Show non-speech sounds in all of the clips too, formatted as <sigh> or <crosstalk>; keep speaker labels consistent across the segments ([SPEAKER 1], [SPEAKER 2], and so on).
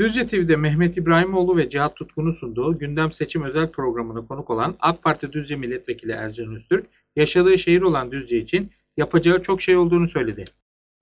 [SPEAKER 1] Düzce TV'de Mehmet İbrahimoğlu ve Cihat Tutkun'un sunduğu gündem seçim özel programına konuk olan AK Parti Düzce Milletvekili Ercan Öztürk, yaşadığı şehir olan Düzce için yapacağı çok şey olduğunu söyledi.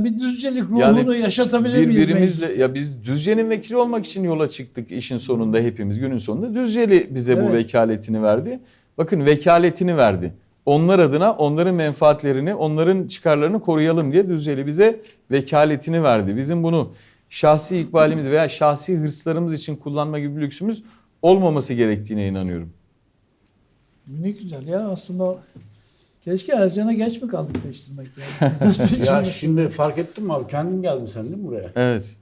[SPEAKER 2] Bir düzcelik ruhunu
[SPEAKER 3] Yani
[SPEAKER 2] yaşatabilir miyiz
[SPEAKER 3] Birbirimizle ya biz Düzce'nin vekili olmak için yola çıktık işin sonunda hepimiz günün sonunda. Düzceli bize bu
[SPEAKER 2] Evet.
[SPEAKER 3] vekaletini verdi. Bakın vekaletini verdi. Onlar adına onların menfaatlerini, onların çıkarlarını koruyalım diye Düzceli bize vekaletini verdi. Bizim bunu şahsi ikbalimiz veya şahsi hırslarımız için kullanma gibi bir lüksümüz olmaması gerektiğine inanıyorum.
[SPEAKER 2] Ne güzel ya aslında keşke Ercan'a geç mi kaldık seçtirmek yani.
[SPEAKER 4] Ya <laughs> şimdi fark ettin mi abi? Kendin geldin sen değil mi buraya?
[SPEAKER 3] Evet.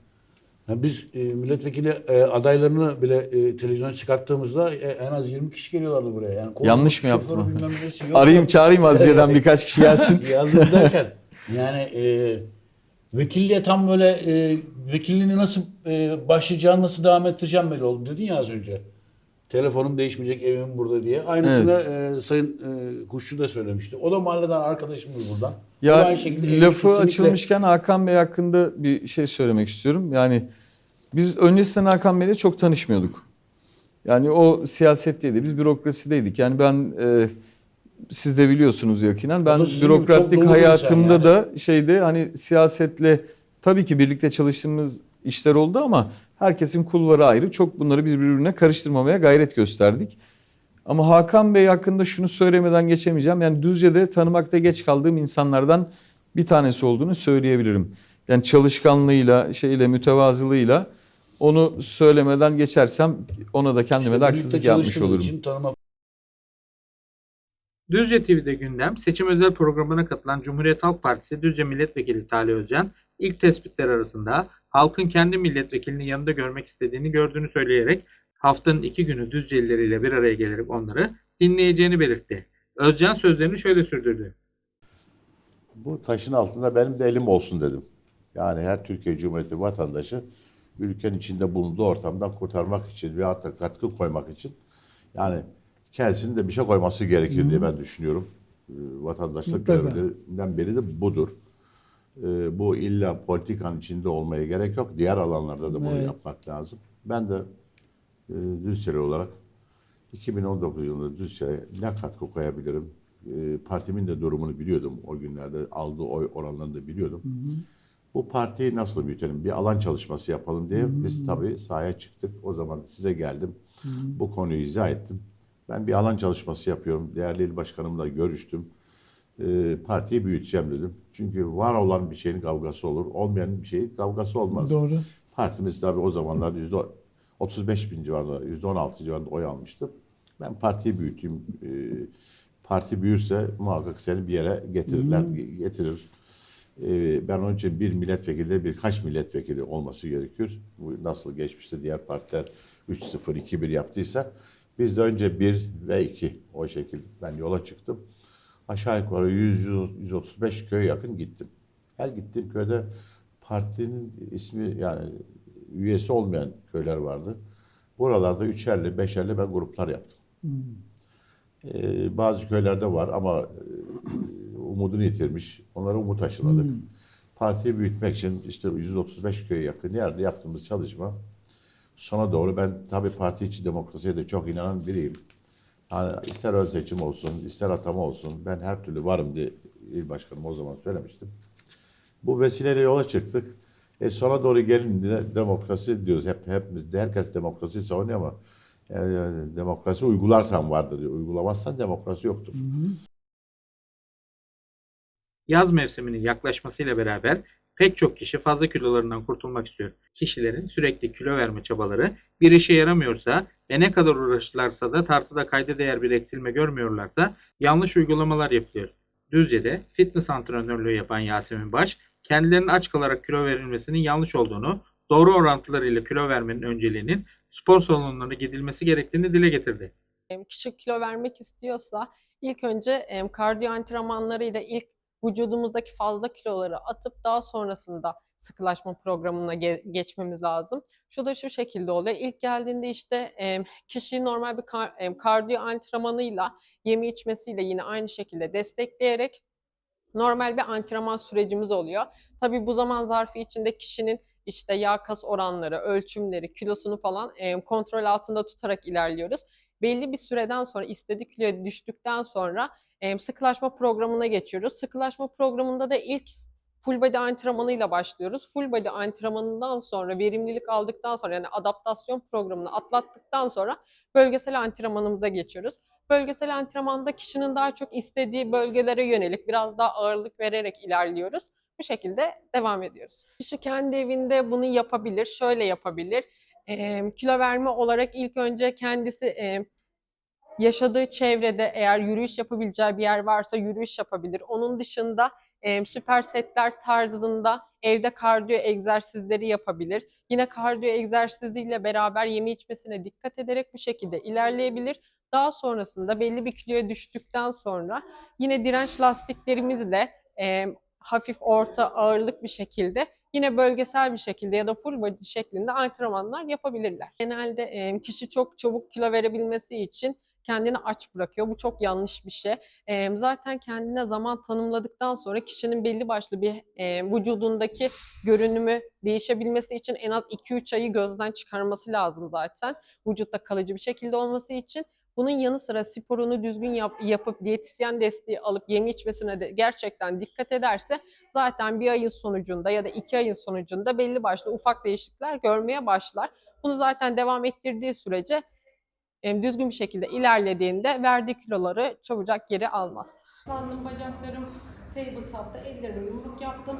[SPEAKER 4] Ya biz e, milletvekili e, adaylarını bile e, televizyona çıkarttığımızda e, en az 20 kişi geliyorlardı buraya. Yani
[SPEAKER 3] Yanlış mı yaptım? Arayayım çağırayım Azize'den <laughs> birkaç kişi gelsin.
[SPEAKER 4] Yalnız derken yani e, vekilliğe tam böyle e, vekilliğini nasıl e, başlayacağını nasıl devam ettireceğim böyle oldu dedin ya az önce. Telefonum değişmeyecek evim burada diye. Aynısını e, Sayın e, Kuşçu da söylemişti. O da mahalleden arkadaşımız buradan. O da
[SPEAKER 3] Ya
[SPEAKER 4] aynı şekilde evini
[SPEAKER 3] lafı
[SPEAKER 4] kesinlikle-
[SPEAKER 3] açılmışken Hakan Bey hakkında bir şey söylemek istiyorum. Yani biz öncesinden Hakan Bey'le çok tanışmıyorduk. Yani o siyasetteydi, biz bürokrasideydik. Yani ben e, siz de biliyorsunuz yakinen ben
[SPEAKER 4] dolu bir
[SPEAKER 3] hayatımda
[SPEAKER 4] insan
[SPEAKER 3] da şeyde hani siyasetle tabii ki birlikte çalıştığımız işler oldu ama herkesin kulvarı ayrı. Çok bunları biz birbirine karıştırmamaya gayret gösterdik. Ama Hakan Bey hakkında şunu söylemeden geçemeyeceğim. Yani Düzce'de tanımakta geç kaldığım insanlardan bir tanesi olduğunu söyleyebilirim. Yani çalışkanlığıyla, şeyle, mütevazılığıyla onu söylemeden geçersem ona da kendime
[SPEAKER 4] İşte
[SPEAKER 3] de haksızlık yapmış olurum.
[SPEAKER 4] için tanıma
[SPEAKER 1] Düzce TV'de gündem seçim özel programına katılan Cumhuriyet Halk Partisi Düzce Milletvekili Talih Özcan ilk tespitler arasında halkın kendi milletvekilini yanında görmek istediğini gördüğünü söyleyerek haftanın iki günü Düzcelileriyle bir araya gelerek onları dinleyeceğini belirtti. Özcan sözlerini şöyle sürdürdü.
[SPEAKER 5] Bu taşın altında benim de elim olsun dedim. Yani her Türkiye Cumhuriyeti vatandaşı ülkenin içinde bulunduğu ortamdan kurtarmak için veyahut da katkı koymak için yani kendisinin de bir şey koyması gerekir diye ben düşünüyorum. Ee, Vatandaşlık görevlerinden biri de budur. Ee, Bu illa politikanın içinde olmaya gerek yok. Diğer alanlarda da bunu
[SPEAKER 2] Evet.
[SPEAKER 5] yapmak lazım. Ben de e, Düzceli olarak 2019 yılında Düzce'ye ne katkı koyabilirim? E, partimin de durumunu biliyordum. O günlerde aldığı oy oranlarını da biliyordum. Bu partiyi nasıl büyütelim? Bir alan çalışması yapalım diye biz tabii sahaya çıktık. O zaman size geldim. Bu konuyu izah ettim. Ben bir alan çalışması yapıyorum. Değerli il başkanımla görüştüm. E, partiyi büyüteceğim dedim. Çünkü var olan bir şeyin kavgası olur. Olmayan bir şeyin kavgası olmaz.
[SPEAKER 2] Doğru.
[SPEAKER 5] Partimiz tabii o zamanlar yüzde 35 bin civarında, yüzde 16 civarında oy almıştı. Ben partiyi büyüteyim. e, parti büyürse muhakkak seni bir yere getirirler, getirir. E, ben onun için bir milletvekili, birkaç milletvekili olması gerekiyor. Bu nasıl geçmişte diğer partiler 3-0, 2-1 yaptıysa biz de önce 1 ve 2 o şekilde ben yola çıktım. Aşağı yukarı 100-135 köye yakın gittim. Her gittiğim köyde partinin ismi yani üyesi olmayan köyler vardı. Buralarda üçerli, beşerli ben gruplar yaptım. Ee, bazı köylerde var ama e, umudunu yitirmiş. Onlara umut aşıladık. Partiyi büyütmek için işte 135 köye yakın yerde yaptığımız çalışma sona doğru ben tabii parti içi demokrasiye de çok inanan biriyim. Yani ister ön seçim olsun, ister atama olsun ben her türlü varım diye il başkanım o zaman söylemiştim. Bu vesileyle yola çıktık. E sona doğru gelince demokrasi diyoruz. Hep hepimiz de herkes demokrasi savunuyor ama yani demokrasi uygularsan vardır diyor. Uygulamazsan demokrasi yoktur.
[SPEAKER 1] Yaz mevsiminin yaklaşmasıyla beraber pek çok kişi fazla kilolarından kurtulmak istiyor. Kişilerin sürekli kilo verme çabaları bir işe yaramıyorsa ve ne kadar uğraştılarsa da tartıda kayda değer bir eksilme görmüyorlarsa yanlış uygulamalar yapılıyor. Düzce'de fitness antrenörlüğü yapan Yasemin Baş, kendilerinin aç kalarak kilo verilmesinin yanlış olduğunu, doğru orantılarıyla kilo vermenin önceliğinin spor salonlarına gidilmesi gerektiğini dile getirdi.
[SPEAKER 6] Kişi kilo vermek istiyorsa ilk önce kardiyo antrenmanlarıyla ilk vücudumuzdaki fazla kiloları atıp daha sonrasında sıkılaşma programına ge- geçmemiz lazım. Şu da şu şekilde oluyor. İlk geldiğinde işte em, kişiyi normal bir kar- em, kardiyo antrenmanıyla yeme içmesiyle yine aynı şekilde destekleyerek normal bir antrenman sürecimiz oluyor. Tabii bu zaman zarfı içinde kişinin işte yağ kas oranları, ölçümleri, kilosunu falan e, kontrol altında tutarak ilerliyoruz. Belli bir süreden sonra istediği kiloya düştükten sonra e, sıkılaşma programına geçiyoruz. Sıkılaşma programında da ilk full body antrenmanıyla başlıyoruz. Full body antrenmanından sonra verimlilik aldıktan sonra yani adaptasyon programını atlattıktan sonra bölgesel antrenmanımıza geçiyoruz. Bölgesel antrenmanda kişinin daha çok istediği bölgelere yönelik biraz daha ağırlık vererek ilerliyoruz. Bu şekilde devam ediyoruz. Kişi kendi evinde bunu yapabilir, şöyle yapabilir. Ee, kilo verme olarak ilk önce kendisi e, yaşadığı çevrede eğer yürüyüş yapabileceği bir yer varsa yürüyüş yapabilir. Onun dışında e, süper setler tarzında evde kardiyo egzersizleri yapabilir. Yine kardiyo egzersiziyle beraber yeme içmesine dikkat ederek bu şekilde ilerleyebilir. Daha sonrasında belli bir kiloya düştükten sonra yine direnç lastiklerimizle e, hafif orta ağırlık bir şekilde yine bölgesel bir şekilde ya da full body şeklinde antrenmanlar yapabilirler. Genelde e, kişi çok çabuk kilo verebilmesi için kendini aç bırakıyor. Bu çok yanlış bir şey. E, zaten kendine zaman tanımladıktan sonra kişinin belli başlı bir e, vücudundaki görünümü değişebilmesi için en az 2-3 ayı gözden çıkarması lazım zaten. Vücutta kalıcı bir şekilde olması için. Bunun yanı sıra sporunu düzgün yap, yapıp diyetisyen desteği alıp yeme içmesine de gerçekten dikkat ederse zaten bir ayın sonucunda ya da iki ayın sonucunda belli başlı ufak değişiklikler görmeye başlar. Bunu zaten devam ettirdiği sürece düzgün bir şekilde ilerlediğinde verdiği kiloları çabucak geri almaz.
[SPEAKER 7] Kullandım bacaklarım tabletop'ta ellerimi yumruk yaptım.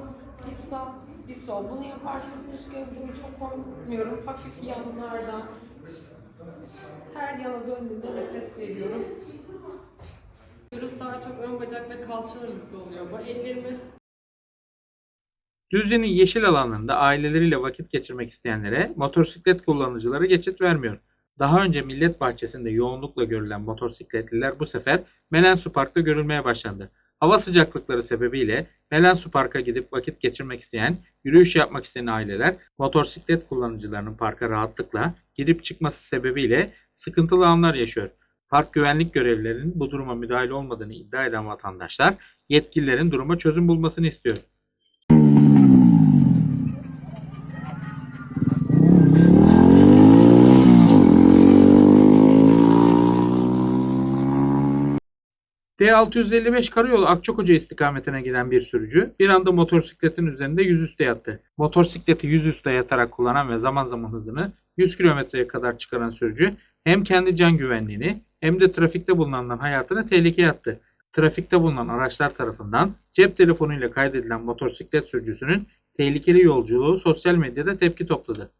[SPEAKER 7] Bir sağ, bir sol. Bunu yaparken üst gövdemi çok korkmuyorum. Hafif yanlardan. Her yana döndüğümde nefes veriyorum. Daha çok ön bacak ve kalça ağırlıklı oluyor bu. Ellerimi
[SPEAKER 1] Düzce'nin yeşil alanlarında aileleriyle vakit geçirmek isteyenlere motosiklet kullanıcıları geçit vermiyor. Daha önce Millet Bahçesi'nde yoğunlukla görülen motosikletliler bu sefer Melensu Park'ta görülmeye başlandı. Hava sıcaklıkları sebebiyle Melensu Park'a gidip vakit geçirmek isteyen, yürüyüş yapmak isteyen aileler motosiklet kullanıcılarının parka rahatlıkla gidip çıkması sebebiyle sıkıntılı anlar yaşıyor. Park güvenlik görevlilerinin bu duruma müdahil olmadığını iddia eden vatandaşlar yetkililerin duruma çözüm bulmasını istiyor. D655 karayolu Akçakoca istikametine giden bir sürücü bir anda motosikletin üzerinde yüzüstü yattı. Motosikleti yüzüstü yatarak kullanan ve zaman zaman hızını 100 kilometreye kadar çıkaran sürücü hem kendi can güvenliğini hem de trafikte bulunanların hayatını tehlikeye attı. Trafikte bulunan araçlar tarafından cep telefonuyla kaydedilen motosiklet sürücüsünün tehlikeli yolculuğu sosyal medyada tepki topladı.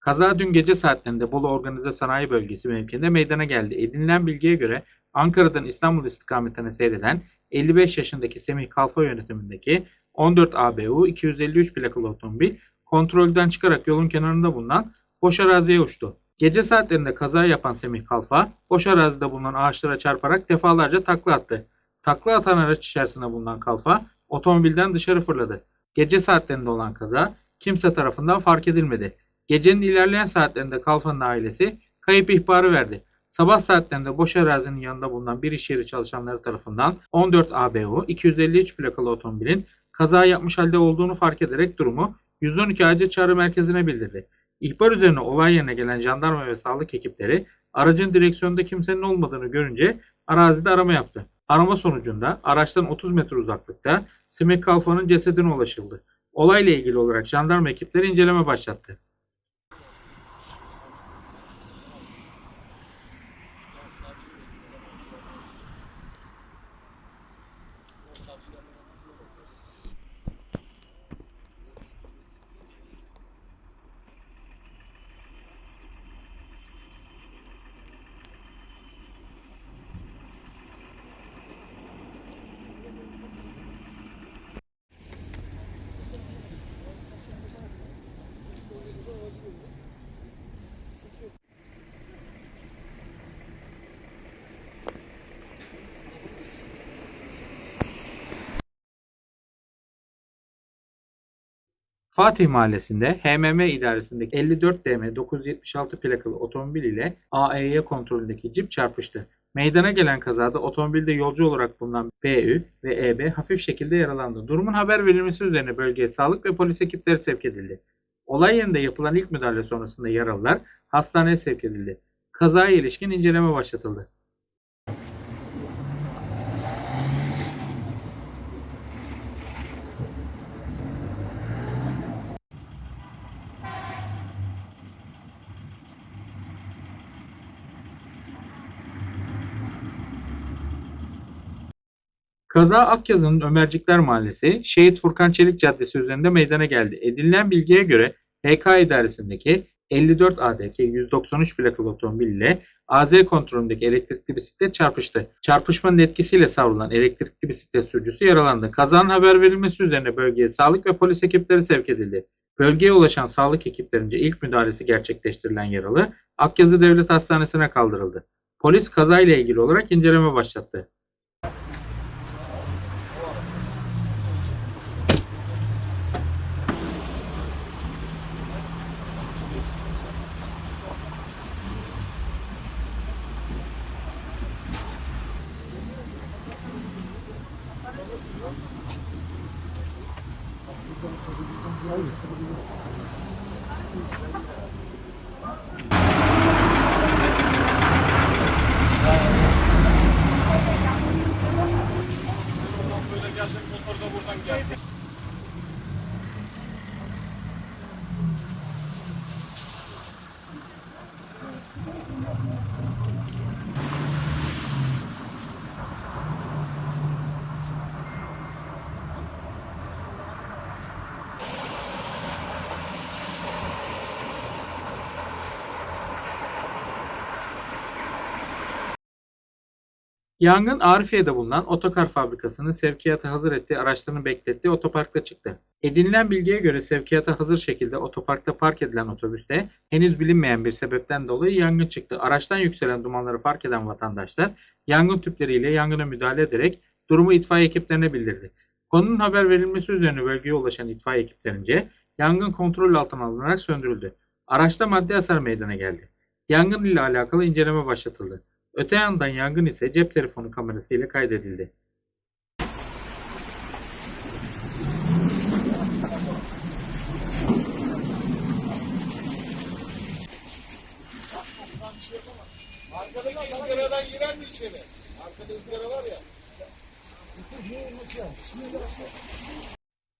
[SPEAKER 1] Kaza dün gece saatlerinde Bolu Organize Sanayi Bölgesi mevkiinde meydana geldi. Edinilen bilgiye göre Ankara'dan İstanbul istikametine seyreden 55 yaşındaki Semih Kalfa yönetimindeki 14 ABU 253 plakalı otomobil kontrolden çıkarak yolun kenarında bulunan boş araziye uçtu. Gece saatlerinde kaza yapan Semih Kalfa boş arazide bulunan ağaçlara çarparak defalarca takla attı. Takla atan araç içerisinde bulunan Kalfa otomobilden dışarı fırladı. Gece saatlerinde olan kaza kimse tarafından fark edilmedi. Gecenin ilerleyen saatlerinde Kalfa'nın ailesi kayıp ihbarı verdi. Sabah saatlerinde boş arazinin yanında bulunan bir iş yeri çalışanları tarafından 14 ABU 253 plakalı otomobilin kaza yapmış halde olduğunu fark ederek durumu 112 acil çağrı merkezine bildirdi. İhbar üzerine olay yerine gelen jandarma ve sağlık ekipleri aracın direksiyonunda kimsenin olmadığını görünce arazide arama yaptı. Arama sonucunda araçtan 30 metre uzaklıkta Simek Kalfa'nın cesedine ulaşıldı. Olayla ilgili olarak jandarma ekipleri inceleme başlattı. Fatih Mahallesi'nde HMM idaresindeki 54 DM 976 plakalı otomobil ile AEY kontrolündeki cip çarpıştı. Meydana gelen kazada otomobilde yolcu olarak bulunan BÜ ve EB hafif şekilde yaralandı. Durumun haber verilmesi üzerine bölgeye sağlık ve polis ekipleri sevk edildi. Olay yerinde yapılan ilk müdahale sonrasında yaralılar hastaneye sevk edildi. Kazaya ilişkin inceleme başlatıldı. Kaza Akyazı'nın Ömercikler Mahallesi, Şehit Furkan Çelik Caddesi üzerinde meydana geldi. Edinilen bilgiye göre HK idaresindeki 54 ADK 193 plakalı otomobil ile AZ kontrolündeki elektrikli bisiklet çarpıştı. Çarpışmanın etkisiyle savrulan elektrikli bisiklet sürücüsü yaralandı. Kazanın haber verilmesi üzerine bölgeye sağlık ve polis ekipleri sevk edildi. Bölgeye ulaşan sağlık ekiplerince ilk müdahalesi gerçekleştirilen yaralı Akyazı Devlet Hastanesi'ne kaldırıldı. Polis kazayla ilgili olarak inceleme başlattı. Yangın Arifiye'de bulunan otokar fabrikasının sevkiyata hazır ettiği araçlarını beklettiği otoparkta çıktı. Edinilen bilgiye göre sevkiyata hazır şekilde otoparkta park edilen otobüste henüz bilinmeyen bir sebepten dolayı yangın çıktı. Araçtan yükselen dumanları fark eden vatandaşlar yangın tüpleriyle yangına müdahale ederek durumu itfaiye ekiplerine bildirdi. Konunun haber verilmesi üzerine bölgeye ulaşan itfaiye ekiplerince yangın kontrol altına alınarak söndürüldü. Araçta maddi hasar meydana geldi. Yangın ile alakalı inceleme başlatıldı. Öte yandan yangın ise cep telefonu kamerası ile kaydedildi.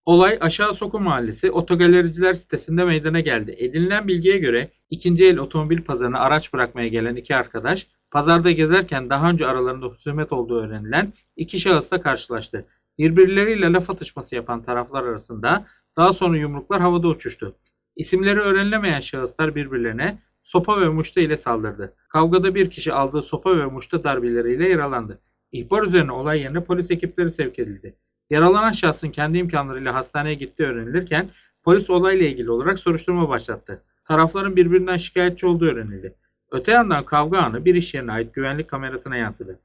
[SPEAKER 1] Olay Aşağı Soku Mahallesi Otogalericiler sitesinde meydana geldi. Edinilen bilgiye göre ikinci el otomobil pazarına araç bırakmaya gelen iki arkadaş pazarda gezerken daha önce aralarında husumet olduğu öğrenilen iki şahısla karşılaştı. Birbirleriyle laf atışması yapan taraflar arasında daha sonra yumruklar havada uçuştu. İsimleri öğrenilemeyen şahıslar birbirlerine sopa ve muşta ile saldırdı. Kavgada bir kişi aldığı sopa ve muşta darbeleriyle yaralandı. İhbar üzerine olay yerine polis ekipleri sevk edildi. Yaralanan şahsın kendi imkanlarıyla hastaneye gittiği öğrenilirken polis olayla ilgili olarak soruşturma başlattı. Tarafların birbirinden şikayetçi olduğu öğrenildi. Öte yandan kavga anı bir iş yerine ait güvenlik kamerasına yansıdı.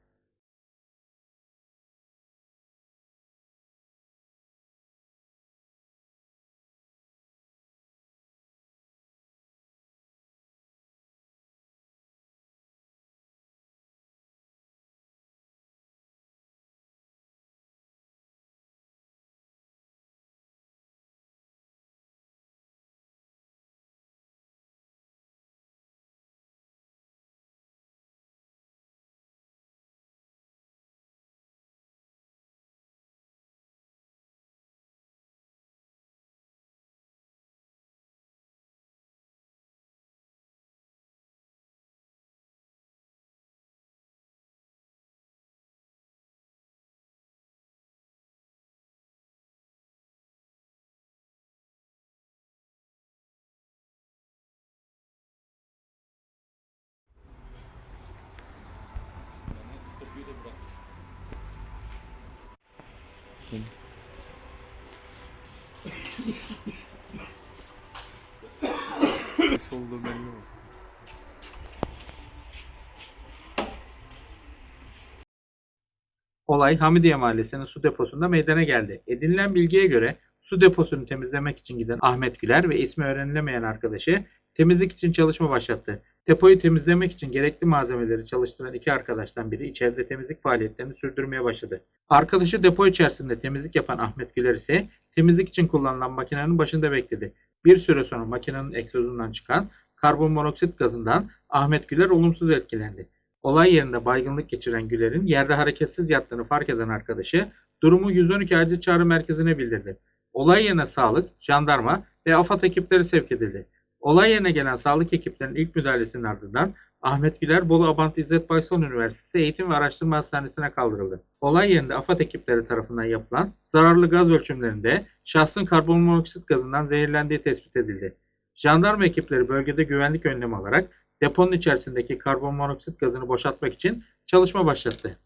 [SPEAKER 1] Olay Hamidiye Mahallesi'nin su deposunda meydana geldi. Edinilen bilgiye göre su deposunu temizlemek için giden Ahmet Güler ve ismi öğrenilemeyen arkadaşı temizlik için çalışma başlattı. Depoyu temizlemek için gerekli malzemeleri çalıştıran iki arkadaştan biri içeride temizlik faaliyetlerini sürdürmeye başladı. Arkadaşı depo içerisinde temizlik yapan Ahmet Güler ise temizlik için kullanılan makinenin başında bekledi. Bir süre sonra makinenin egzozundan çıkan karbon monoksit gazından Ahmet Güler olumsuz etkilendi. Olay yerinde baygınlık geçiren Güler'in yerde hareketsiz yattığını fark eden arkadaşı durumu 112 acil çağrı merkezine bildirdi. Olay yerine sağlık, jandarma ve AFAD ekipleri sevk edildi. Olay yerine gelen sağlık ekiplerinin ilk müdahalesinin ardından Ahmet Güler Bolu Abant İzzet Baysal Üniversitesi Eğitim ve Araştırma Hastanesi'ne kaldırıldı. Olay yerinde AFAD ekipleri tarafından yapılan zararlı gaz ölçümlerinde şahsın karbon monoksit gazından zehirlendiği tespit edildi. Jandarma ekipleri bölgede güvenlik önlemi alarak deponun içerisindeki karbon monoksit gazını boşaltmak için çalışma başlattı.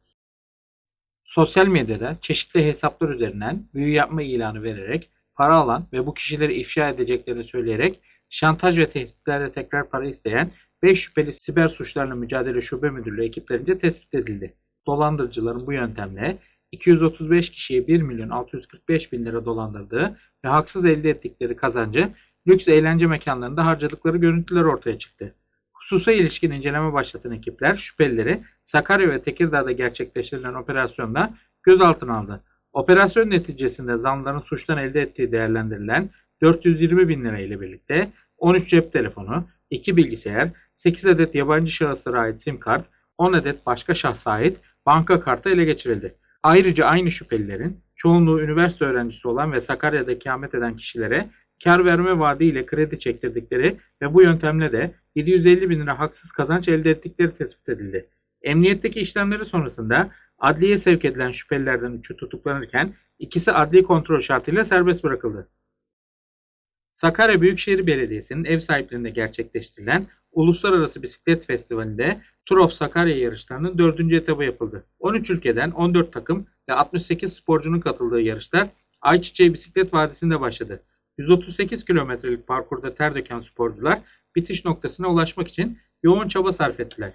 [SPEAKER 1] Sosyal medyada çeşitli hesaplar üzerinden büyü yapma ilanı vererek para alan ve bu kişileri ifşa edeceklerini söyleyerek şantaj ve tehditlerle tekrar para isteyen 5 şüpheli siber suçlarla mücadele şube müdürlüğü ekiplerince tespit edildi. Dolandırıcıların bu yöntemle 235 kişiye 1 milyon 645 bin lira dolandırdığı ve haksız elde ettikleri kazancı lüks eğlence mekanlarında harcadıkları görüntüler ortaya çıktı. Hususa ilişkin inceleme başlatan ekipler şüphelileri Sakarya ve Tekirdağ'da gerçekleştirilen operasyonda gözaltına aldı. Operasyon neticesinde zanlıların suçtan elde ettiği değerlendirilen 420 bin lira ile birlikte 13 cep telefonu, 2 bilgisayar, 8 adet yabancı şahıslara ait sim kart, 10 adet başka şahsa ait banka kartı ele geçirildi. Ayrıca aynı şüphelilerin çoğunluğu üniversite öğrencisi olan ve Sakarya'da ikamet eden kişilere kar verme vaadiyle kredi çektirdikleri ve bu yöntemle de 750 bin lira haksız kazanç elde ettikleri tespit edildi. Emniyetteki işlemleri sonrasında adliye sevk edilen şüphelilerden üçü tutuklanırken ikisi adli kontrol şartıyla serbest bırakıldı. Sakarya Büyükşehir Belediyesi'nin ev sahipliğinde gerçekleştirilen Uluslararası Bisiklet Festivali'nde Tour of Sakarya yarışlarının 4. etabı yapıldı. 13 ülkeden 14 takım ve 68 sporcunun katıldığı yarışlar Ayçiçeği Bisiklet Vadisi'nde başladı. 138 kilometrelik parkurda ter döken sporcular bitiş noktasına ulaşmak için yoğun çaba sarf ettiler.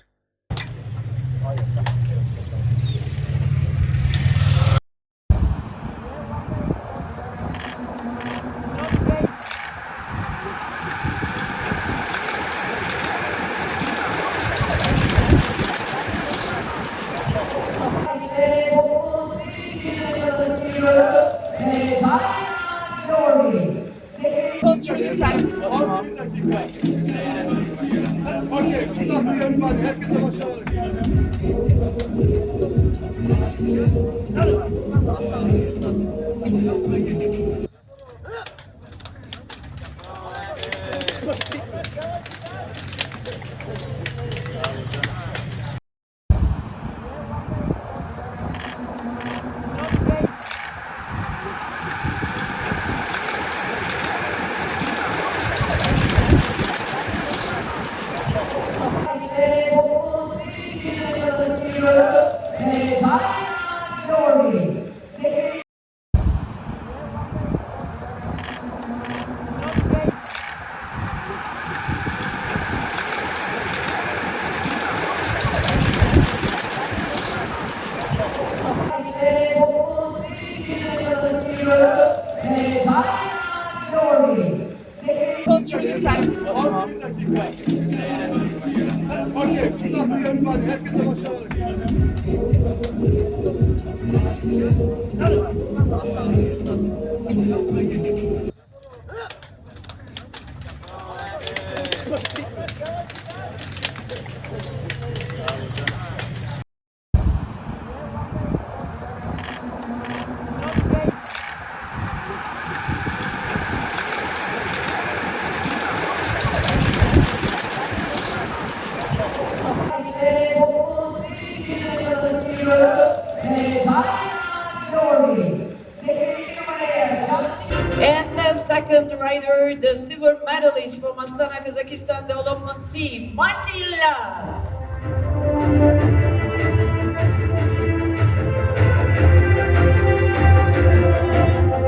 [SPEAKER 8] İşte
[SPEAKER 9] Thank you. Las.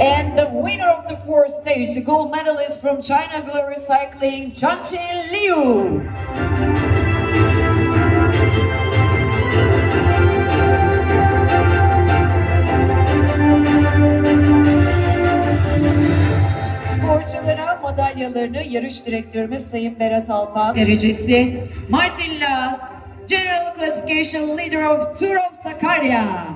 [SPEAKER 9] And the winner of the fourth stage, the gold medalist from China Glory Cycling, Changqin Liu. Sporculara madalyalarını yarış direktörümüz Sayın Berat Alpan derecesi Martin Las, General Classification Leader of Tour of Sakarya.